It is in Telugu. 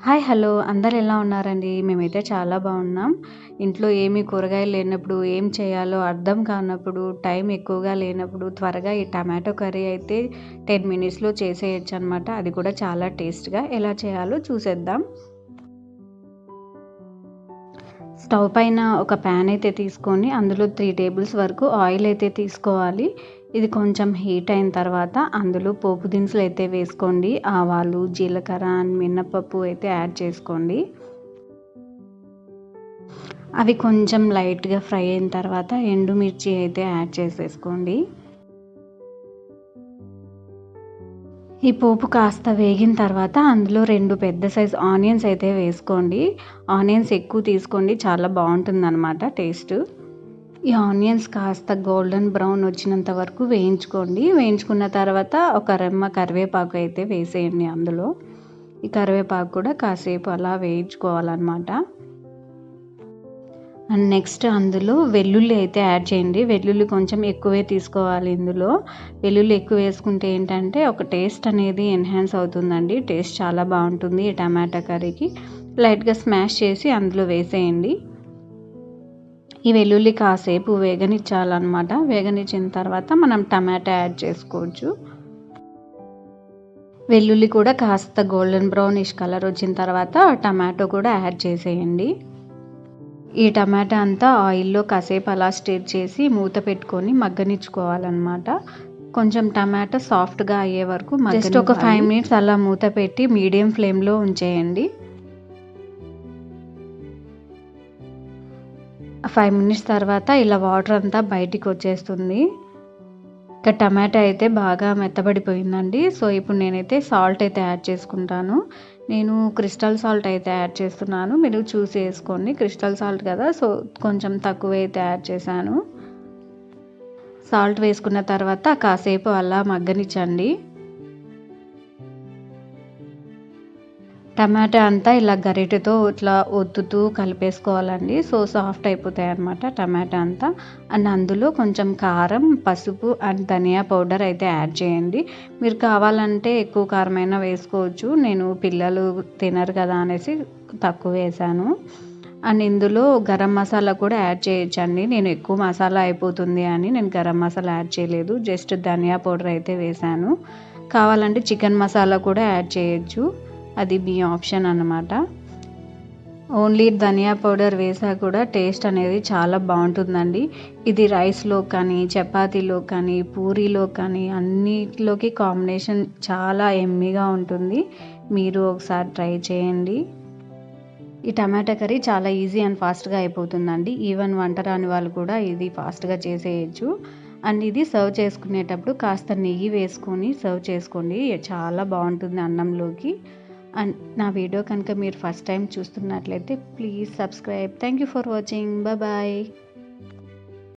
Hi hello. అందరు ఎలా ఉన్నారండి? మేమైతే చాలా బాగున్నాం. ఇంట్లో ఏమి కూరగాయలు లేనప్పుడు ఏం చేయాలో అర్థం కానప్పుడు టైం ఎక్కువగా లేనప్పుడు త్వరగా ఈ టమాటో కర్రీ అయితే టెన్ మినిట్స్లో చేసేయచ్చు అనమాట అది కూడా చాలా టేస్ట్గా. ఎలా చేయాలో చూసేద్దాం. స్టవ్ పైన ఒక ప్యాన్ అయితే తీసుకొని అందులో త్రీ టేబుల్స్ వరకు ఆయిల్ అయితే తీసుకోవాలి. ఇది కొంచెం హీట్ అయిన తర్వాత అందులో పోపు దినుసులు అయితే వేసుకోండి. ఆవాలు జీలకర్ర అండ్ మినపప్పు అయితే యాడ్ చేసుకోండి. అవి కొంచెం లైట్గా ఫ్రై అయిన తర్వాత ఎండుమిర్చి అయితే యాడ్ చేసేసుకోండి. ఈ పోపు కాస్త వేగిన తర్వాత అందులో రెండు పెద్ద సైజ్ ఆనియన్స్ అయితే వేసుకోండి. ఆనియన్స్ ఎక్కువ తీసుకోండి చాలా బాగుంటుంది అనమాట టేస్ట్. ఈ ఆనియన్స్ కాస్త గోల్డెన్ బ్రౌన్ వచ్చినంత వరకు వేయించుకోండి. వేయించుకున్న తర్వాత ఒక రెమ్మ కరివేపాకు అయితే వేసేయండి అందులో. ఈ కరివేపాకు కూడా కాసేపు అలా వేయించుకోవాలన్నమాట. అండ్ నెక్స్ట్ అందులో వెల్లుల్లి అయితే యాడ్ చేయండి. వెల్లుల్లి కొంచెం ఎక్కువే తీసుకోవాలి ఇందులో. వెల్లుల్లి ఎక్కువ వేసుకుంటే ఏంటంటే ఒక టేస్ట్ అనేది ఎన్హాన్స్ అవుతుందండి. టేస్ట్ చాలా బాగుంటుంది ఈ టమాటా కర్రీకి. లైట్గా స్మాష్ చేసి అందులో వేసేయండి. ఈ వెల్లుల్లి కాసేపు వేగనిచ్చాలన్నమాట. వేగనిచ్చిన తర్వాత మనం టమాటా యాడ్ చేసుకోవచ్చు. వెల్లుల్లి కూడా కాస్త గోల్డెన్ బ్రౌనిష్ కలర్ వచ్చిన తర్వాత టమాటో కూడా యాడ్ చేసేయండి. ఈ టమాటా అంతా ఆయిల్లో కాసేపు అలా స్టిర్ చేసి మూత పెట్టుకొని మగ్గనిచ్చుకోవాలన్నమాట. కొంచెం టమాటా సాఫ్ట్గా అయ్యే వరకు జస్ట్ ఒక ఫైవ్ మినిట్స్ అలా మూత పెట్టి మీడియం ఫ్లేమ్లో ఉంచేయండి. ఫైవ్ మినిట్స్ తర్వాత ఇలా వాటర్ అంతా బయటికి వచ్చేస్తుంది. ఇంకా టమాటా అయితే బాగా మెత్తబడిపోయిందండి. సో ఇప్పుడు నేనైతే సాల్ట్ అయితే యాడ్ చేసుకుంటాను. నేను క్రిస్టల్ సాల్ట్ అయితే యాడ్ చేస్తున్నాను. మీరు చూసి వేసుకోండి. క్రిస్టల్ సాల్ట్ కదా సో కొంచెం తక్కువ అయితే యాడ్ చేశాను. సాల్ట్ వేసుకున్న తర్వాత కాసేపు అలా మగ్గనిచ్చండి. టమాటా అంతా ఇలా గరిటెతో ఇట్లా ఒత్తుతూ కలిపేసుకోవాలండి. సో సాఫ్ట్ అయిపోతాయి అనమాట టమాటా అంతా. అండ్ అందులో కొంచెం కారం పసుపు అండ్ ధనియా పౌడర్ అయితే యాడ్ చేయండి. మీరు కావాలంటే ఎక్కువ కారమైనా వేసుకోవచ్చు. నేను పిల్లలు తినరు కదా అనేసి తక్కువ వేసాను అండ్ ఇందులో గరం మసాలా కూడా యాడ్ చేయొచ్చండి. నేను ఎక్కువ మసాలా అయిపోతుంది అని నేను గరం మసాలా యాడ్ చేయలేదు. జస్ట్ ధనియా పౌడర్ అయితే వేసాను కావాలంటే చికెన్ మసాలా కూడా యాడ్ చేయొచ్చు. అది మీ ఆప్షన్ అనమాట ఓన్లీ ధనియా పౌడర్ వేసా కూడా టేస్ట్ అనేది చాలా బాగుంటుందండి. ఇది రైస్లో కానీ చపాతీలో కానీ పూరీలో కానీ అన్నిటిలోకి కాంబినేషన్ చాలా ఎమ్మిగా ఉంటుంది. మీరు ఒకసారి ట్రై చేయండి. ఈ టమాటా కర్రీ చాలా ఈజీ అండ్ ఫాస్ట్గా అయిపోతుందండి. ఈవెన్ వంట రాని వాళ్ళు కూడా ఇది ఫాస్ట్గా చేసేయచ్చు. అండ్ ఇది సర్వ్ చేసుకునేటప్పుడు కాస్త నెయ్యి వేసుకొని సర్వ్ చేసుకోండి. చాలా బాగుంటుంది అన్నంలోకి. అండ్ నా వీడియో కనుక మీరు ఫస్ట్ టైం చూస్తున్నట్లయితే please subscribe. Thank you for watching bye